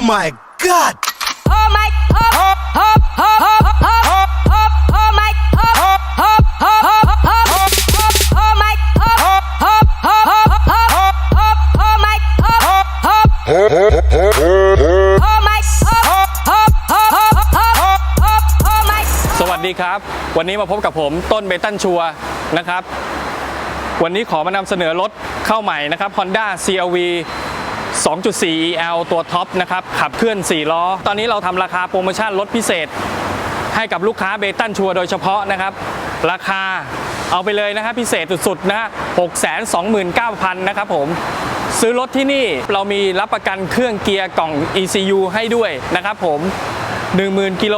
Oh my god! Oh my oh oh oh oh oh oh oh my oh oh oh oh oh oh my oh oh oh oh oh oh my oh oh oh my oh oh oh oh my สวัสดีครับ วันนี้มาพบกับผมต้นเบตันชัวนะครับ วันนี้ขอมานำเสนอรถเข้าใหม่นะครับ Honda CRV 2.4 EL ตัวท็อปนะครับ ขับเคลื่อน 4 ล้อ ตอนนี้เราทำราคาโปรโมชั่นลดพิเศษ ให้กับลูกค้าเบตันชัวโดยเฉพาะนะครับ ราคาเอาไปเลยนะครับพิเศษสุดๆนะฮะ629,000 นะครับผมซื้อรถที่นี่เรามีรับประกันเครื่องเกียร์กล่อง ECU ให้ด้วยนะครับผม 10,000 กิโล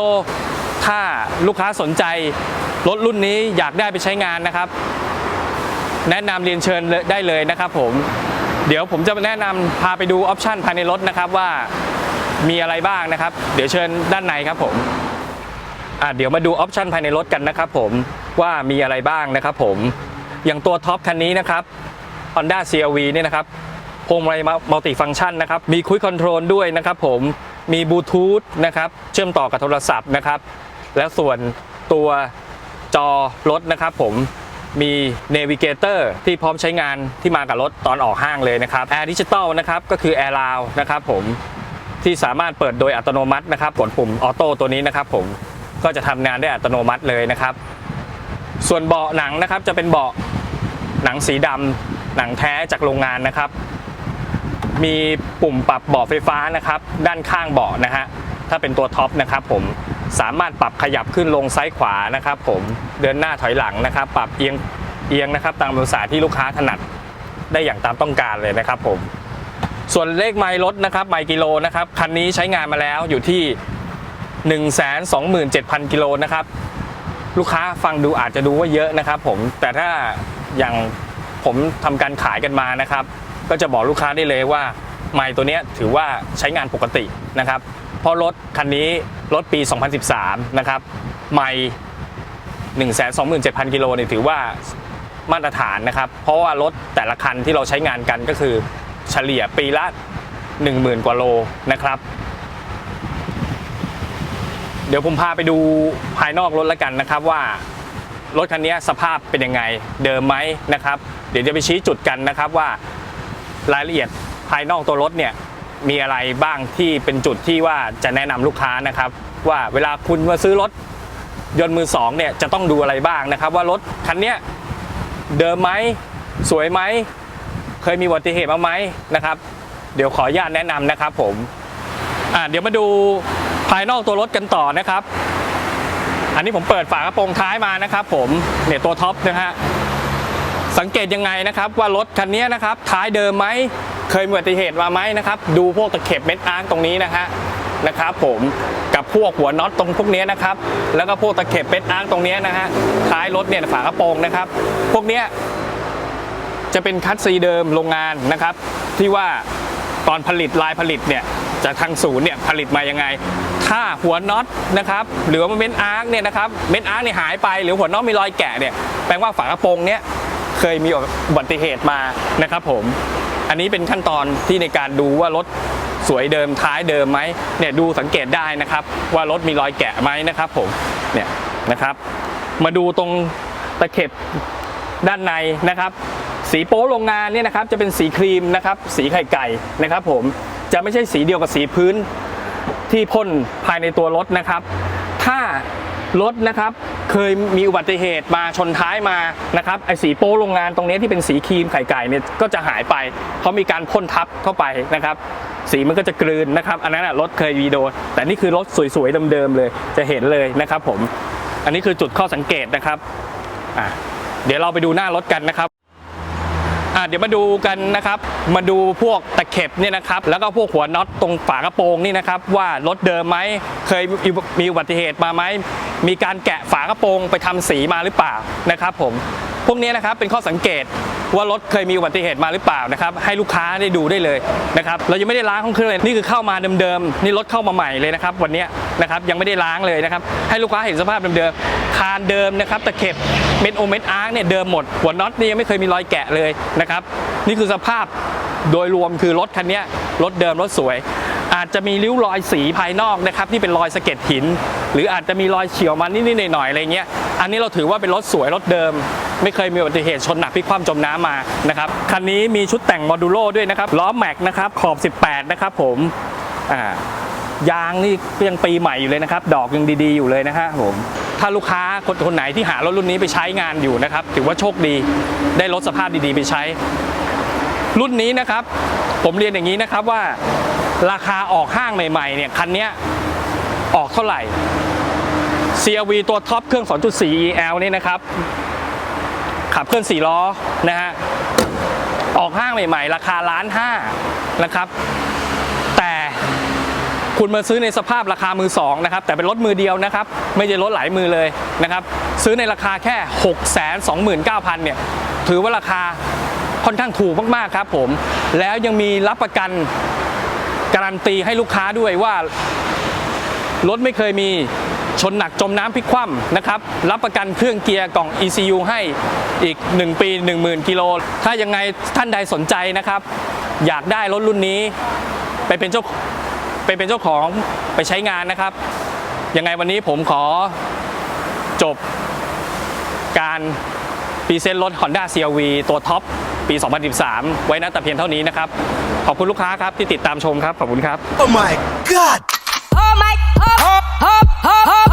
ถ้าลูกค้าสนใจ รถรุ่นนี้อยากได้ไปใช้งานนะครับ แนะนำเรียนเชิญได้เลยนะครับผม เดี๋ยวผมจะแนะนำพาไปดูออปชันภายในรถนะครับว่ามีอะไรบ้างนะครับ เดี๋ยวเชิญด้านในครับผมอะเดี๋ยวมาดูออปชันภายในรถกันนะครับผมว่ามีอะไรบ้างนะครับผมอย่างตัวท็อปคันนี้นะครับ Honda CRV เนี่ยนะครับพวงมาลัยมัลติฟังชันนะครับมีคุยคอนโทรลด้วยนะครับผมมีบลูทูธนะครับเชื่อมต่อกับโทรศัพท์นะครับ แล้วส่วนตัวจอรถนะครับผม มีเนวิเกเตอร์ที่พร้อมใช้งานที่มากับรถตอนออกห้างเลยนะครับ Air Digital นะครับก็คือ Air r o u นะครับผมที่สามารถเปิดโดยอัตโนมัตินะครับกดปุ่มออโต้ตัวนี้นะครับผมก็จะทำงานได้อัตโนมัติเลยนะครับ ส่วนเบาะหนังนะครับจะเป็นเบาะหนังสีดำหนังแท้จากโรงงานนะครับ มีปุ่มปรับเบาะไฟฟ้านะครับ ด้านข้างเบาะนะฮะถ้าเป็นตัวท็อปนะครับผม สามารถปรับขยับขึ้นลงซ้ายขวานะครับ ผมเดินหน้าถอยหลังนะครับ ปรับเอียงเอียงนะครับ ตามภาษาที่ลูกค้าถนัดได้อย่างตามต้องการเลยนะครับ ผมส่วนเลขไมล์รถนะครับไมล์กิโลนะครับคันนี้ใช้งานมาแล้วอยู่ที่ 127,000 กิโลนะครับลูกค้าฟังดูอาจจะดูว่าเยอะนะครับ ผมแต่ถ้าอย่างผมทำการขายกันมานะครับ ก็จะบอกลูกค้าได้เลยว่าไมล์ตัวนี้ถือว่าใช้งานปกตินะครับ เพราะรถคันนี้รถปี 2013 นะครับไมล์127,000 กิโลเนี่ยถือว่ามาตรฐานนะครับ เพราะว่ารถแต่ละคันที่เราใช้งานกันก็คือเฉลี่ยปีละ 10,000 กว่าโลนะครับ เดี๋ยวผมพาไปดูภายนอกรถแล้วกันนะครับว่ารถคันนี้สภาพเป็นยังไงเดิมไหมนะครับ เดี๋ยวจะไปชี้จุดกันนะครับว่ารายละเอียดภายนอกตัวรถเนี่ย มีอะไรบ้างที่เป็นจุดที่ว่าจะแนะนำลูกค้านะครับ ว่าเวลาคุณมาซื้อรถยนต์มือสองเนี่ยจะต้องดูอะไรบ้างนะครับ ว่ารถคันเนี้ยเดิมไหมสวยไหมเคยมีอุบัติเหตุมาไหมนะครับ เดี๋ยวขออนุญาตแนะนำนะครับผมอะเดี๋ยวมาดูภายนอกตัวรถกันต่อนะครับ อันนี้ผมเปิดฝากระโปรงท้ายมานะครับ ผมเนี่ยตัวท็อปนะฮะสังเกตยังไงนะครับว่ารถคันนี้นะครับ ท้ายเดิมไหม เคยมีอุบัติเหตุมาไหมนะครับ ดูพวกตะเข็บเม็ดอาร์คตรงนี้นะฮะนะครับผมกับพวกหัวน็อตตรงพวกนี้นะครับ แล้วก็พวกตะเข็บเม็ดอาร์คตรงนี้นะฮะท้ายรถเนี่ยฝากระโปรงนะครับ พวกเนี้ยจะเป็นคัดซีเดิมโรงงานนะครับ ที่ว่าตอนผลิตลายผลิตเนี่ยจากทางศูนย์เนี่ยผลิตมายังไง ถ้าหัวน็อตนะครับหรือว่าเม็ดอาร์คเนี่ยนะครับเม็ดอาร์คเนี่ยหายไปหรือหัวน็อตมีรอยแกะเนี่ยแปลว่าฝากระโปรงเนี่ยเคยมีอุบัติเหตุมานะครับผม อันนี้เป็นขั้นตอนที่ในการดูว่ารถสวยเดิมท้ายเดิมไหมเนี่ยดูสังเกตได้นะครับ ว่ารถมีรอยแกะไหมนะครับผมเนี่ยนะครับ มาดูตรงตะเข็บด้านในนะครับ สีโป๊โรงงานเนี่ยนะครับจะเป็นสีครีมนะครับ สีไข่ไก่นะครับ ผมจะไม่ใช่สีเดียวกับสีพื้นที่พ่นภายในตัวรถนะครับ ถ้า รถนะครับเคยมีอุบัติเหตุมาชนท้ายมานะครับไอ้สีโป๊โรงงานตรงนี้ที่เป็นสีครีมไข่ไก่เนี่ยก็จะหายไปเพราะมีการพ่นทับเข้าไปนะครับ สีมันก็จะกลืนนะครับ อันนั้นรถเคยวีโดนแต่นี่คือรถสวยๆเดิมๆเลยจะเห็นเลยนะครับผมอันนี้คือจุดข้อสังเกตนะครับเดี๋ยวเราไปดูหน้ารถกันนะครับเดี๋ยวมาดูกันนะครับ มาดูพวกตะเข็บเนี่ยนะครับ แล้วก็พวกหัวน็อตตรงฝากระโปรงนี่นะครับ ว่ารถเดิมไหมเคยมีอุบัติเหตุมาไหม มีการแกะฝากระโปรงไปทำสีมาหรือเปล่านะครับผมพวกนี้นะครับเป็นข้อสังเกตว่ารถเคยมีอุบัติเหตุมาหรือเปล่านะครับให้ลูกค้าได้ดูได้เลยนะครับเรายังไม่ได้ล้างห้องเครื่องเลยนี่คือเข้ามาเดิมๆนี่รถเข้ามาใหม่เลยนะครับวันนี้นะครับยังไม่ได้ล้างเลยนะครับให้ลูกค้าเห็นสภาพเดิมๆคานเดิมนะครับตะเข็บเม็ดโอเม็ดอาร์คเนี่ยเดิมหมดหัวน็อตนี่ยังไม่เคยมีรอยแกะเลยนะครับนี่คือสภาพโดยรวมคือรถคันนี้รถเดิมรถสวย อาจจะมีริ้วรอยสีภายนอกนะครับที่เป็นรอยสะเก็ดหิน หรืออาจจะมีรอยเฉียวมานิดๆหน่อยๆอะไรเงี้ยอันนี้เราถือว่าเป็นรถสวยรถเดิม ไม่เคยมีอุบัติเหตุชนหนักพลิกคว่ำจมน้ำมานะครับคันนี้มีชุดแต่งโมดูโลด้วยนะครับล้อแม็กนะครับขอบ 18 นะครับผมอ่ายางนี่ยังปีใหม่อยู่เลยนะครับ ดอกยังดีๆอยู่เลยนะฮะผมถ้าลูกค้าคนคนไหนที่หารถรุ่นนี้ไปใช้งานอยู่นะครับ ถือว่าโชคดีได้รถสภาพดีๆ ไปใช้ รุ่นนี้นะครับ ผมเรียนอย่างนี้นะครับว่า ราคาออกห้างใหม่ๆเนี่ยคันนี้ออกเท่าไหร่ CRV ตัวท็อปเครื่อง 2.4 EL นี่นะครับ ขับเคลื่อน4ล้อนะฮะออกห้างใหม่ๆ ราคาล้านห้านะครับ แต่คุณมาซื้อในสภาพราคามือสองนะครับ แต่เป็นรถมือเดียวนะครับ ไม่ใช่รถหลายมือเลยนะครับ ซื้อในราคาแค่ 6 2 9 0 0 0เนี่ยถือว่าราคาค่อนข้างถูกมากๆครับผม แล้วยังมีรับประกัน การันตีให้ลูกค้าด้วยว่ารถไม่เคยมีชนหนักจมน้ำพลิกคว่ำนะครับ รับประกันเครื่องเกียร์กล่อง ECU ให้อีก 1 ปี 10,000 กิโล ถ้ายังไงท่านใดสนใจนะครับ อยากได้รถรุ่นนี้ไปเป็นเจ้าไปเป็นเจ้าของไปใช้งานนะครับ ยังไงวันนี้ผมขอจบการ รีเซนต์รถ Honda CRV ตัวท็อปปี 2013 ไว้นะแต่เพียงเท่านี้นะครับ ขอบคุณลูกค้าครับที่ติดตามชมครับ ขอบคุณครับ Oh my god! Oh my, oh, oh, oh, oh,